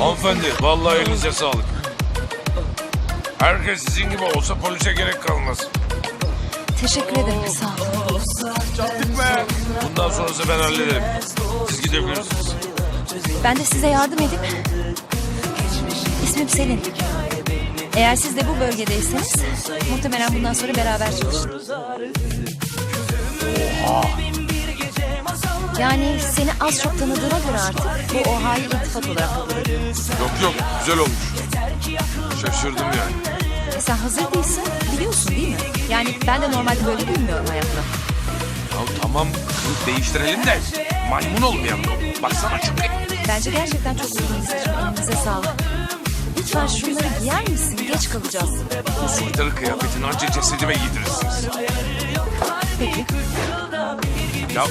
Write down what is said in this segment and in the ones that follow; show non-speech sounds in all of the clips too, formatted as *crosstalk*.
Hanımefendi vallahi elinize sağlık. Herkes sizin gibi olsa polise gerek kalmaz. Teşekkür ederim sağ ol. Çattık be. Bundan sonrası ben hallederim. Siz gidebilirsiniz. Ben de size yardım edip... İsmim Selin. Eğer siz de bu bölgedeyseniz muhtemelen bundan sonra beraber çalışırız. Yani seni az çok tanıdığına göre artık bu Oha'yı iltifat olarak kabul ediyorum. Yok yok güzel olmuş. Şaşırdım yani. E sen hazır değilsin biliyorsun değil mi? Yani ben de normalde böyle bilmiyorum hayatta. Ya tamam kılık değiştirelim de maymun olmayalım. Baksana çok Bence gerçekten çok uygun seçim. Elinize sağlık. Lütfen şunları giyer misin? Geç kalacağız. Bu soytarı kıyafetini anca cesedime giydirirsiniz. Peki. Ya, ya,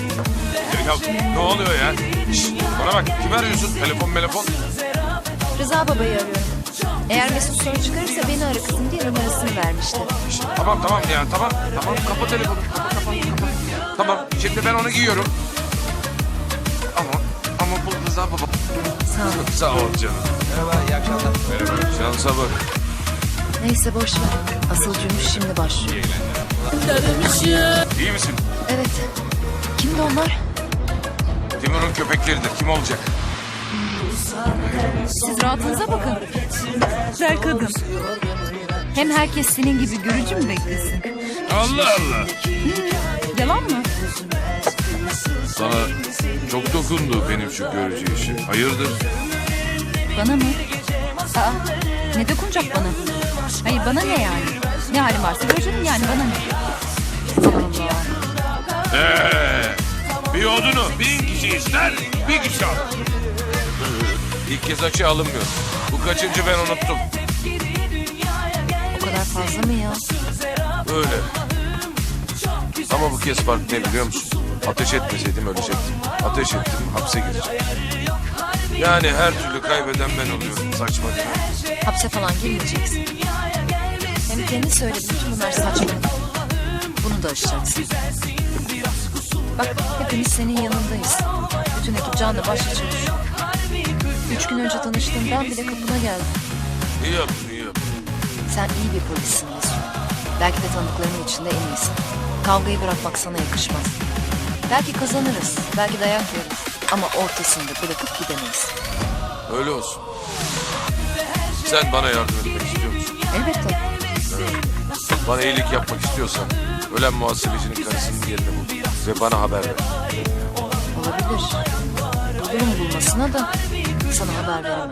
ya ne oluyor ya? Şşt, bana bak kim arıyorsun? Telefon telefon. Rıza babayı arıyorum. Eğer Mesut sorun çıkarırsa beni ara kızım diye numarasını vermişti. Şşt, tamam tamam ya tamam. Tamam kapa telefonu. Kapa kapa kapa. Tamam şimdi ben onu giyiyorum. Ama ama bu Rıza baba. Sağ ol. Sağ ol canım. Merhaba iyi akşamlar. Merhaba. Şansa bak. Neyse boş ver. Asıl cümbüş şimdi başlıyor. İyi misin? Evet. Kimdi onlar? Timur'un köpekleridir. Kim olacak? Siz rahatınıza bakın. Güzel kadın. Hem herkes senin gibi görücü mü beklesin? Allah Allah. Yalan mı? Sana çok dokundu benim şu görücü işi. Hayırdır? Bana mı? Aa, ne dokunacak bana? Hayır bana ne yani? Ne halim varsa göreceğim yani bana ne? Allah Allah. Ee, bir odunu bin kişi ister, bir kişi alır. İlk kez açı alınmıyor. Bu kaçıncı ben unuttum. O kadar fazla mı ya? Öyle. Ama bu kez fark ne biliyor musun? Ateş etmeseydim ölecektim. Ateş ettim, hapse gireceğim. Yani her türlü kaybeden ben oluyorum. Saçma değil mi? Hapse falan girmeyeceksin. Hem kendi söyledin bütün bunlar saçma. Bunu da aşacaksın. Bak hepimiz senin yanındayız. Bütün ekip canla başla çalışıyor. Üç gün önce tanıştığımdan bile kapına geldim. İyi yaptın, iyi yaptın. Sen iyi bir polissin Mesut. Belki de tanıdıklarının içinde en iyisi. Kavgayı bırakmak sana yakışmaz. Belki kazanırız, belki dayak yeriz. Ama ortasında bırakıp gidemeyiz. Öyle olsun. Sen bana yardım etmek istiyor musun? Elbette. Bana iyilik yapmak istiyorsan ölen muhasebecinin karısının yerini bul ve bana haber ver. Olabilir. Bulurum bulmasına da sana haber veremem.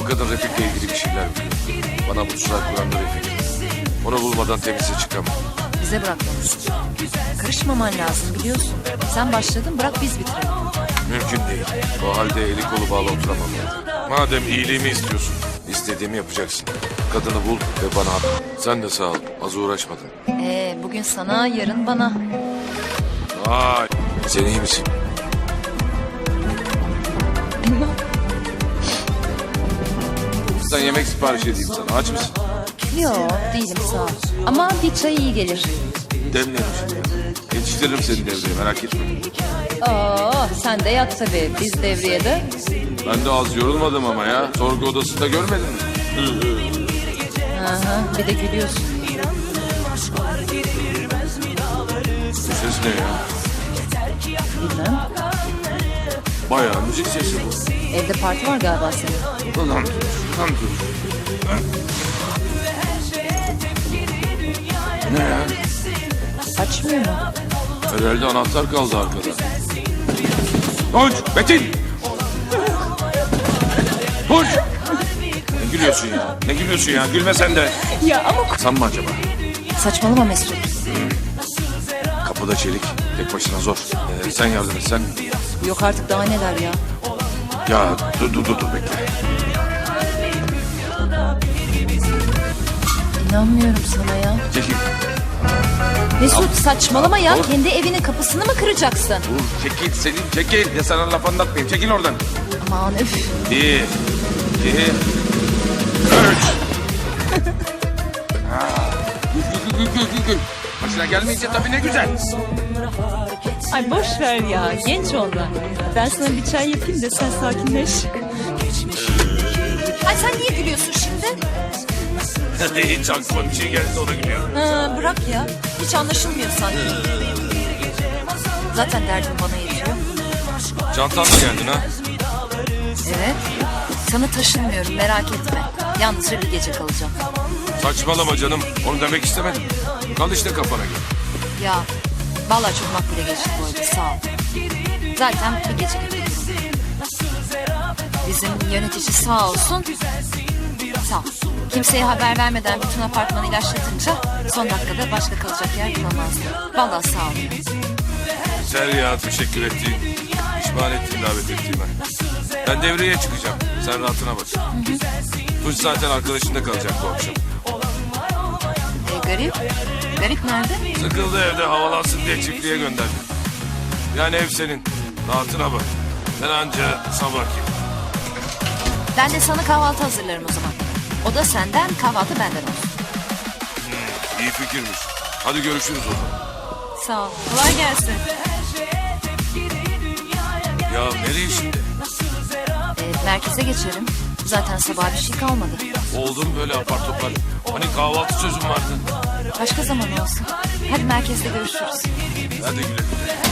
Bu kadın Refik'le ilgili bir şeyler biliyor. Bana bu tuzak kuran da Refik. Onu bulmadan temize çıkamam. Bize bırakmalısın. Karışmaman lazım biliyorsun. Sen başladın bırak biz bitirelim. Mümkün değil. O halde eli kolu bağlı oturamam. Madem iyiliğimi istiyorsun, istediğimi yapacaksın. Kadını bul ve bana haber. Sen de sağ ol, az uğraşmadın. Ee, bugün sana yarın bana. Vay, sen iyi misin? Sen yemek sipariş edeyim sana, aç mısın? Yok değilim sağ ol. Ama bir çay iyi gelir. Demlerim Yetiştiririm seni devreye, merak etme. Oo, sen de yat tabii. Biz devriyede. Ben de az yorulmadım ama ya. Sorgu odasında görmedin mi? Aha, bir de gülüyorsun. Bu ses ne ya? Bilmem. Bayağı müzik sesi bu. Evde parti var galiba senin. Ulan dur, ulan dur. Açmıyor mu? Herhalde anahtar kaldı arkada. Tunç, Metin! Tunç! Ne gülüyorsun ya? Ne gülüyorsun ya? Gülme sen de. Ya ama... Sen mi acaba? Saçmalama Mesut. Kapıda çelik. Tek başına zor. Ee, sen yardım et sen. Yok artık daha neler ya. Ya dur dur dur, dur bekle. İnanmıyorum sana ya. Çekil. Mesut saçmalama ya. Kendi evinin kapısını mı kıracaksın? Dur çekil Selin çekil. Ya sana laf anlatmayayım. Çekil oradan. Aman üf. Bir, iki, üç. Ha, Gül gül gül gül gül gül. Başına gelmeyince tabii ne güzel. Ay boş ver ya genç ondan. Ben sana bir çay yapayım da sen sakinleş. Ay sen niye gülüyorsun şimdi? *laughs* Hiç aklıma bir şey geldi ona gülüyorum. Ha, bırak ya. Hiç anlaşılmıyor sanki. Zaten derdim bana yetiyor. Çantanla geldin ha. Evet. Sana taşınmıyorum merak etme. Yalnızca bir gece kalacağım. Saçmalama canım. Onu demek istemedim. Kal işte kafana göre. Ya vallahi çok makbule geçti bu arada sağ ol. Zaten bir gece gidiyorum. Bizim yönetici sağ olsun. Ol. Kimseye haber vermeden bütün apartmanı ilaçlatınca son dakikada başka kalacak yer bulamazdı. Vallahi sağ ol. Yeter ya teşekkür ettiğin. Pişman ettiğin davet ettiğime. Ben devreye çıkacağım. Sen rahatına bak. Tuş zaten arkadaşında kalacak bu akşam. E, garip. Garip nerede? Sıkıldı evde havalansın diye çiftliğe gönderdim. Yani ev senin. Rahatına bak. Ben anca sabah gibi. Ben de sana kahvaltı hazırlarım o zaman. O da senden, kahvaltı benden olsun. İyi fikirmiş. Hadi görüşürüz o zaman. Sağ ol. Kolay gelsin. Ya nereye şimdi? E, merkeze geçerim. Zaten sabah bir şey kalmadı. Oldu mu böyle apar topar? Hani kahvaltı sözüm vardı. Başka zaman olsun. Hadi merkezde görüşürüz. Hadi güle güle.